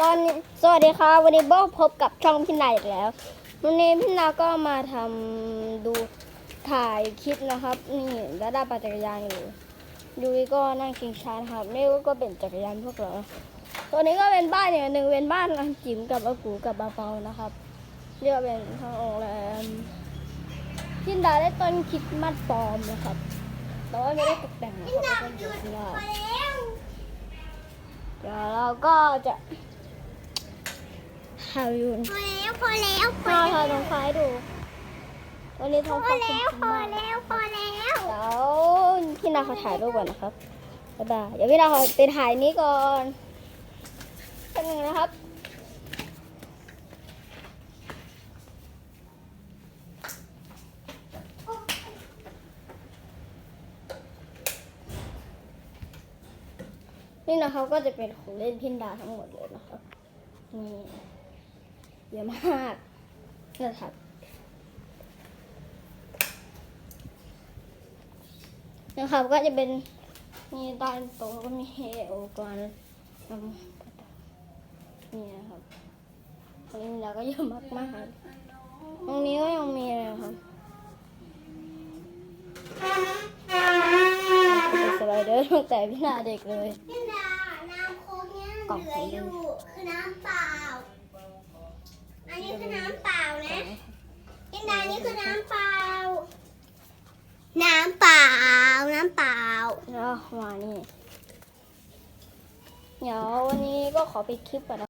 ตอนนี้สวัสดีครับวันนี้โบพบกับช่องพี่นายอีกแล้ว วันนี้พี่นาก็มาทำดูถ่ายคลิปนะครับ นี่แล้วได้ปั่นจักรยานอยู่ดูก็นั่งกินชานะครับนี่ก็เป็นจักรยานพวกเราตัวนี้ก็เป็นบ้านอย่างหนึ่งเป็นบ้านอังจิ๋มกับอากูกับอาเปานะครับเรียกว่าเป็นทางโรงแรมพินดาได้ต้นคริดมัดปลอมนะครับแต่ว่าไม่ได้ตกแต่งนะครับเป็นต้นอยู่ข้างนอกเดี๋ยวเราก็จะ หาวิวพอแล้วพอแล้วพอพาแล้วทาท้องฟ้าให้ดูวันนี้ท้องพอฟ้าครึแล้วมพอมากแล้วพอแล้วเดี๋ยวพี่นาเขาถ่ายรูปก่อนนะครับบ๊ายบายเดี๋ยวพี่นาเขาไปถ่ายนี้ก่อนแป๊บนึงนะครับนี่นะครับก็จะเป็นของเล่นพินดาทั้งหมดเลยนะครับนี่ เยอะมากนะครับนะครับก็จะเป็นมีตอนโตะก็มีอุปกรณ์ทำนี่นะครับตรงนี้เราก็เยอะมากมากๆตรงนี้ก็ยังมีเลยครับเป็นสไลเดอร์ตั้งแต่พี่นาเด็กเลยพี่ดาน้ำโค้กเนี่ยกล่องเหลืออยู่คือน้ำเปล่า อันนี้คือน้ำเปล่านะพี่ดานี่คือน้ำเปล่า น้ำเปล่า น้ำเปล่าแล้วมานี่ เดี๋ยววันนี้ก็ขอไปดคลิปก่อนนะ